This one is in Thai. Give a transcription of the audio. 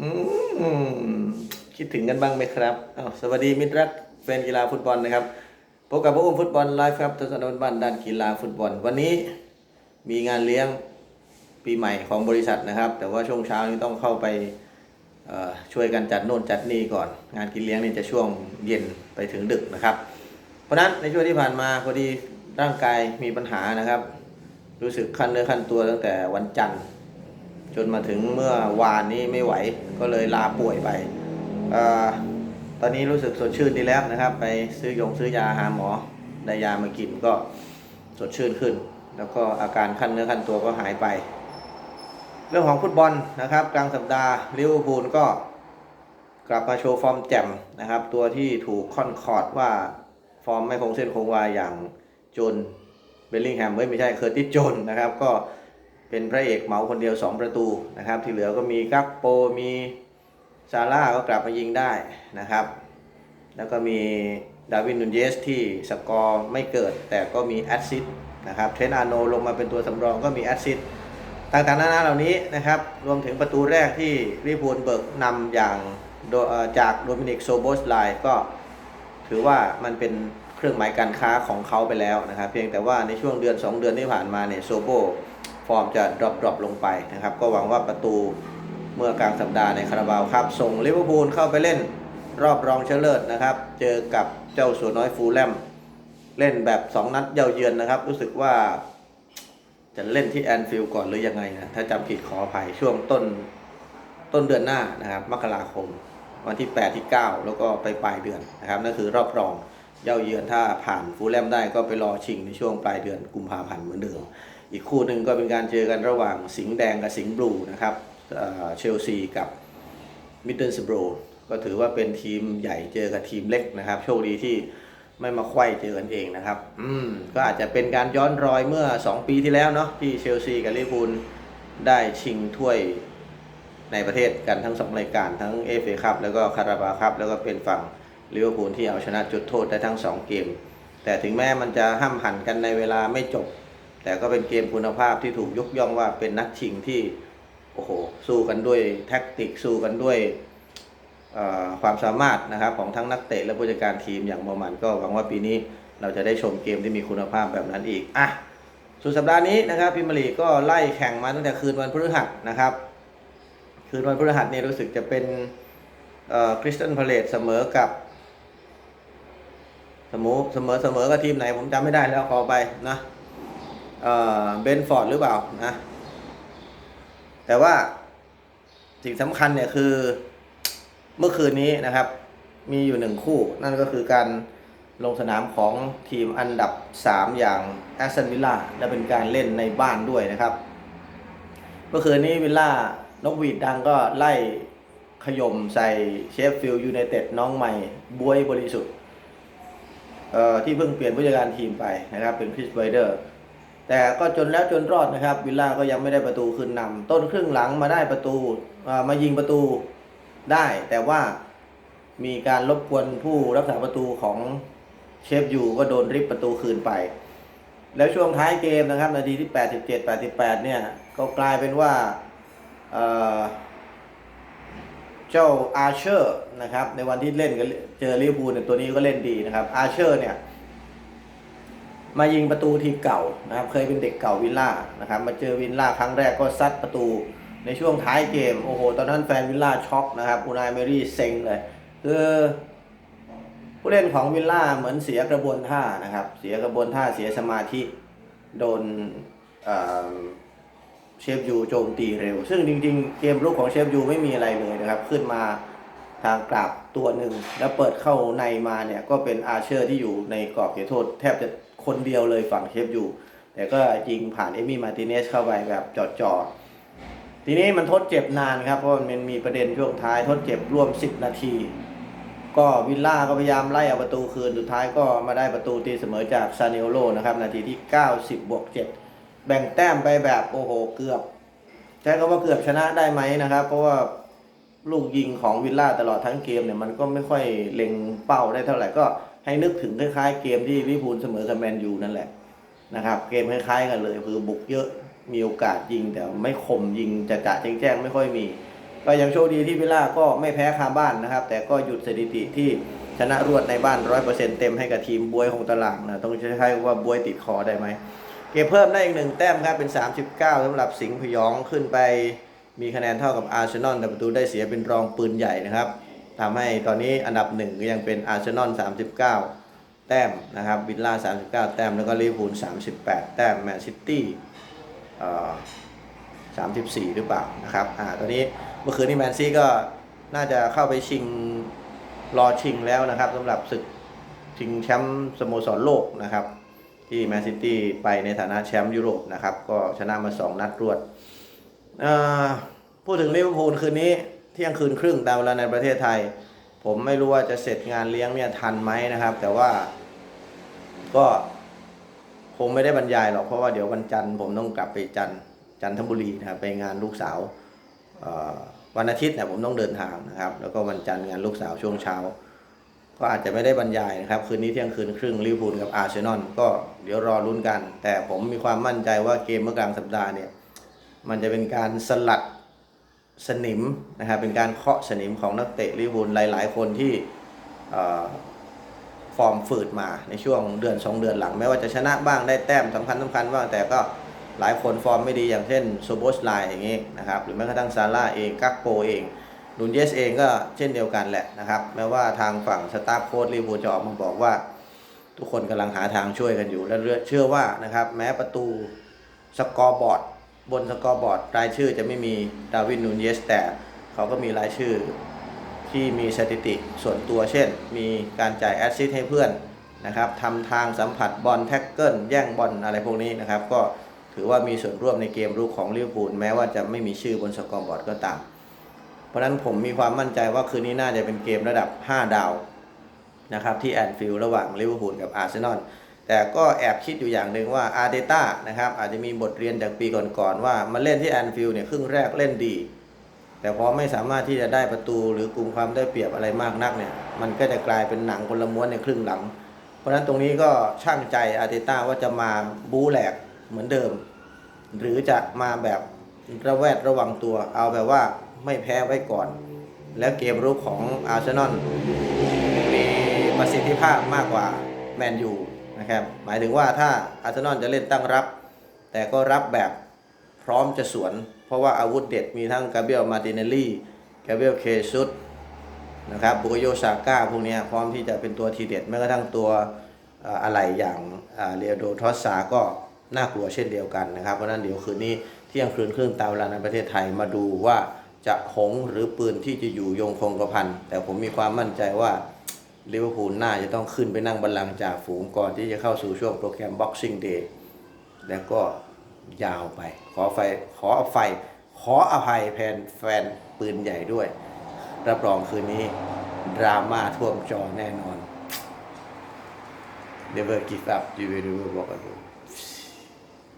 อืมคิดถึงกันบ้างไหมครับอ้าวสวัสดีมิตรรักแฟนกีฬาฟุตบอลนะครับพบกับพวกผมฟุตบอลไลฟ์ครับทศนนบ้านด้านกีฬาฟุตบอล วันนี้มีงานเลี้ยงปีใหม่ของบริษัทนะครับ แต่ว่าช่วงเช้านี้ต้องเข้าไปช่วยกันจัดโน่นจัดนี่ก่อน งานกินเลี้ยงนี่จะช่วงเย็นไปถึงดึกนะครับ เพราะนั้นในช่วงที่ผ่านมาพอดีร่างกายมีปัญหานะครับ รู้สึกขั้นเนื้อขั้นตัวตั้งแต่วันจันทร์ จนมาถึงเมื่อวานนี้ไม่ไหวก็เลยลาป่วยไปอตอนนี้รู้สึกสดชื่นดีแล้วนะครับ ไปซื้อยงซื้อยาหาหมอได้ยามากินก็สดชื่นขึ้น แล้วก็อาการขั้นเนื้อขั้นตัวก็หายไป เรื่องของฟุตบอลนะครับ กลางสัปดาห์ลิเวอร์พูลก็กลับมาโชว์ฟอร์มแจ่มนะครับ ตัวที่ถูกค่อนคอร์ดว่าฟอร์มไม่คงเส้นคงวาอย่างโจนเบลลิงแฮมไม่ใช่เคอร์ติสโจนนะครับ ก็ เป็นพระเอกเหมาคนเดียว 2 ประตูนะครับ ที่เหลือก็มีกักโปมีซาร่าก็กลับมายิงได้นะครับ แล้วก็มีดาวินนูนเยสที่สกอร์ไม่เกิดแต่ก็มีแอสซิสต์นะครับเทรนอาโนลงมาเป็นตัวสำรองก็มีแอสซิสต์ต่างๆนานาเหล่านี้นะครับ รวมถึงประตูแรกที่ลิเวอร์พูลเบิกนำอย่างจากโดมินิกโซโบสไลก็ถือว่ามันเป็นเครื่องหมายการค้าของเขาไปแล้วนะครับ เพียงแต่ว่าในช่วงเดือน 2 เดือนที่ผ่านมาเนี่ยโซโบ ฟอร์มจะดรอปดรอปลงไปนะครับ ก็หวังว่าประตูเมื่อกลางสัปดาห์ในคาราบาวครับส่งลิเวอร์พูลเข้าไปเล่นรอบรองชนะเลิศนะครับ เจอกับเจ้าสัวน้อยฟูลแลมเล่นแบบ 2 นัดเย้าเยือนนะครับ รู้สึกว่าจะเล่นที่แอนฟิลด์ก่อนหรือยังไงนะถ้าจำผิดขออภัยช่วงต้นต้นเดือนหน้านะครับ มกราคม วันที่ 8 ที่ 9 แล้วก็ไปปลายเดือนนะครับนั่นคือรอบรองเย้าเยือนถ้าผ่านฟูลแลมได้ก็ไปรอชิงในช่วงปลายเดือนกุมภาพันธ์เหมือนเดิม อีกคู่หนึ่งก็เป็นการเจอกันระหว่างสิงห์แดงกับสิงห์บลูนะครับเชลซีกับมิดเดิลสโบรก็ถือว่าเป็นทีมใหญ่เจอกับทีมเล็กนะครับ โชคดีที่ไม่มาไขว้เจอกันเองนะครับ อืมก็อาจจะเป็นการย้อนรอยเมื่อ 2 ปีที่แล้วเนาะที่เชลซีกับลิเวอร์พูลได้ชิงถ้วยในประเทศกันทั้งสองรายการทั้งเอฟเอคัพแล้วก็คาราบาคัพแล้วก็เป็นฝั่งลิเวอร์พูลที่เอาชนะจุดโทษได้ทั้งสองเกม แต่ถึงแม้มันจะห้ามหันกันในเวลาไม่จบ แต่ก็เป็นเกมคุณภาพที่ถูกยกย่องว่าเป็นนัดชิงที่โอ้โหสู้กันด้วยแท็กติกสู้กันด้วยความสามารถนะครับของทั้งนักเตะและผู้จัดการทีมอย่างมอมันก็หวังว่าปีนี้เราจะได้ชมเกมที่มีคุณภาพแบบนั้นอีกอะสุดสัปดาห์นี้นะครับพิมยร์ลีก็ไล่แข่งมาตั้งแต่คืนวันพฤหัสนะครับ คืนวันพฤหัสเนี่ยรู้สึกจะเป็นคริสตันพาเลตเสมอกับสมอเสมอเสมอกับทีมไหนผมจำไม่ได้แล้วขอไปนะ เบนฟอร์ดหรือเปล่านะ แต่ว่าสิ่งสำคัญเนี่ยคือเมื่อคืนนี้นะครับ มีอยู่หนึ่งคู่ นั่นก็คือการลงสนามของทีมอันดับ 3 อย่างแอสตันวิลล่าและเป็นการเล่นในบ้านด้วยนะครับ เมื่อคืนนี้วิลล่านกหวีดดังก็ไล่ขย่มใส่เชฟฟิลด์ยูไนเต็ดน้องใหม่บวยบริสุทธิ์ที่เพิ่งเปลี่ยนผู้จัดการทีมไปนะครับเป็นคริสไวเดอร์ แต่ก็จนแล้วจนรอดนะครับวิลล่าก็ยังไม่ได้ประตูคืนนำต้นครึ่งหลังมาได้ประตูมายิงประตูได้ แต่ว่ามีการรบกวนผู้รักษาประตูของเชฟยูก็โดนริบประตูคืนไป แล้วช่วงท้ายเกมนะครับ นาทีที่ 87 88 เนี่ย ก็กลายเป็นว่าเเจ้าอาร์เชอร์นะครับ ในวันที่เล่นกับเจอลิเวอร์พูลเนี่ยตัวนี้ก็เล่นดีนะครับอาร์เชอร์เนี่ย มายิงประตูทีมเก่านะครับ เคยเป็นเด็กเก่าวิลล่านะครับ มาเจอวิลล่าครั้งแรกก็ซัดประตูในช่วงท้ายเกม โอ้โห ตอนนั้นแฟนวิลล่าช็อกนะครับอูนายเมรี่เซ็งเลย คือผู้เล่นของวิลล่าเหมือนเสียกระบวนท่านะครับ เสียกระบวนท่าเสียสมาธิโดนเชฟยูโจมตีเร็ว ซึ่งจริงๆ เกมรุกของเชฟยูไม่มีอะไรเลยนะครับ ขึ้นมาทางกลับตัวหนึ่ง แล้วเปิดเข้าในมาเนี่ย ก็เป็นอาเชอร์ที่อยู่ในกรอบเขตโทษแทบจะ คนเดียวเลยฝั่งเชฟยูแต่ก็ยิงผ่านเอมี่มาติเนสเข้าไปแบบจอดๆทีนี้มันทดเจ็บนานครับเพราะมันมีประเด็นช่วงท้ายทดเจ็บร่วม 10 นาที ก็วิลล่าก็พยายามไล่เอาประตูคืนสุดท้ายก็มาได้ประตูตีเสมอจากซาเนโอโลนะครับนาทีที่ 90 บวก 7 แบ่งแต้มไปแบบโอ้โหเกือบใช้คำว่าเกือบชนะได้ไหมนะครับ เพราะว่าลูกยิงของวิลล่าตลอดทั้งเกมเนี่ยมันก็ไม่ค่อยเล็งเป้าได้เท่าไหร่ก็ ให้นึกถึงคล้ายๆ เกมที่ลิพูลเสมอกับแมนยูนั่นแหละนะครับ เกมคล้ายๆกันเลย คือบุกเยอะมีโอกาสยิงแต่ไม่คมยิงจะจะแจ้งๆ ไม่ค่อยมี ก็ยังโชคดีที่วิลล่าก็ไม่แพ้คาบ้านนะครับ แต่ก็หยุดสถิติที่ชนะรวดในบ้าน100%เปอร์เซ็นต์เต็มให้กับทีมบวยของตารางนะต้องใช้คำว่าบวยติดคอได้ไหมเก็บเพิ่มได้อีกหนึ่งแต้มครับเป็น 39สำหรับสิงห์พยองขึ้นไปมีคะแนนเท่ากับอาร์เซนอลแต่ประตูได้เสียเป็นรองปืนใหญ่นะครับ ทำให้ตอนนี้อันดับหนึ่งก็ยังเป็นอาร์เซนอล 39 แต้มนะครับวิลล่า 39 แต้ม แล้วก็ลิเวอร์พูล 38 แต้มแมนซิตี้เอ่อ34หรือเปล่านะครับอ่าตอนนี้เมื่อคืนนี้แมนซีก็น่าจะเข้าไปชิงรอชิงแล้วนะครับสำหรับศึกชิงแชมป์สโมสรโลกนะครับ ที่แมนซิตี้ไปในฐานะแชมป์ยุโรปนะครับ ก็ชนะมา2นัดรวดอ่อพูดถึงลิเวอร์พูลคืนนี้ เที่ยงคืนครึ่งตามเวลาในประเทศไทย ผมไม่รู้ว่าจะเสร็จงานเลี้ยงเนี่ยทันไหมนะครับ แต่ว่าก็คงไม่ได้บรรยายหรอกเพราะว่าเดี๋ยววันจันทร์ผมต้องกลับไปจันทร์จันทบุรีนะครับไปงานลูกสาววันอาทิตย์เนี่ยผมต้องเดินทางนะครับ แล้วก็วันจันทร์งานลูกสาวช่วงเช้า ก็อาจจะไม่ได้บรรยายนะครับ คืนนี้เที่ยงคืนครึ่งลิเวอร์พูลกับอาร์เซนอลก็เดี๋ยวรอลุ้นกัน แต่ผมมีความมั่นใจว่าเกมเมื่อกลางสัปดาห์เนี่ย มันจะเป็นการสลัด สนิมนะครับเป็นการเคาะสนิมของนักเตะลิเวอร์พูลหลาย ๆ คนที่ฟอร์มฝืดมาในช่วงเดือน2เดือนหลังแม้ว่าจะชนะบ้างได้แต้มสำคัญสำคัญบ้างแต่ก็หลายคนฟอร์มไม่ดีอย่างเช่นโซโบสไลอย่างนี้นะครับหรือแม้กระทั่งซาร่าเองกักโปเองดุนเยสเองก็เช่นเดียวกันแหละนะครับแม้ว่าทางฝั่งสตาฟโค้ดลิเวอร์พูลจะออกมาบอกว่า ทุกคนกำลังหาทางช่วยกันอยู่และเชื่อว่านะครับแม้ประตูสกอร์บอร์ด บนสกอร์บอร์ดรายชื่อจะไม่มีดาวินนูนเยส แต่เขาก็มีรายชื่อที่มีสถิติส่วนตัวเช่น มีการจ่ายแอสซิสต์ให้เพื่อนนะครับทำทางสัมผัสบอลแท็กเกิลแย่งบอลอะไรพวกนี้นะครับ ก็ถือว่ามีส่วนร่วมในเกมรุกของลิเวอร์พูลแม้ว่าจะไม่มีชื่อบนสกอร์บอร์ดก็ตาม เพราะฉะนั้นผมมีความมั่นใจว่าคืนนี้น่าจะเป็นเกมระดับ 5 ดาวนะครับที่แอนฟิลด์ระหว่างลิเวอร์พูลกับอาร์เซนอล แต่ก็แอบคิดอยู่อย่างหนึ่งว่าอาร์เตต้านะครับอาจจะมีบทเรียนจากปีก่อนๆว่ามาเล่นที่แอนฟิลด์เนี่ยครึ่งแรกเล่นดี แต่พอไม่สามารถที่จะได้ประตูหรือกลุ่มความได้เปรียบอะไรมากนักเนี่ยมันก็จะกลายเป็นหนังคนละม้วนในครึ่งหลัง เพราะฉะนั้นตรงนี้ก็ช่างใจอาร์เตต้าว่าจะมาบู๊แหลกเหมือนเดิม หรือจะมาแบบระแวดระวังตัว เอาแบบว่าไม่แพ้ไว้ก่อน แล้วเกมรุกของอาร์เซนอลมีประสิทธิภาพมากกว่าแมนยู นะครับ หมายถึงว่าถ้าอาร์เซนอลจะเล่นตั้งรับ แต่ก็รับแบบพร้อมจะสวน เพราะว่าอาวุธเด็ดมีทั้งกาเบรียลมาติเนลลี่กาเบรียลเคซุสนะครับบุกโยซาก้าพวกนี้พร้อมที่จะเป็นตัวทีเด็ดแม้กระทั่งตัวอะไรอย่างเรียโดทอสซาก็น่ากลัวเช่นเดียวกันนะครับ เพราะนั้นเดี๋ยวคืนนี้เที่ยงคืนครึ่งตามเวลาในประเทศไทยมาดูว่าจะหงหรือปืนที่จะอยู่ยงคงกระพันแต่ผมมีความมั่นใจว่า ลิเวอร์พูลน่าจะต้องขึ้นไปนั่งบัลลังก์จากฝูงก่อนที่จะเข้าสู่ช่วงโปรแกรม Boxing Day แล้วก็ยาวไป ขอไฟขออภัยขออภัยแทนแฟนปืนใหญ่ด้วย รับรองคืนนี้ดราม่าท่วมจอแน่นอน Never give up you will never walk alone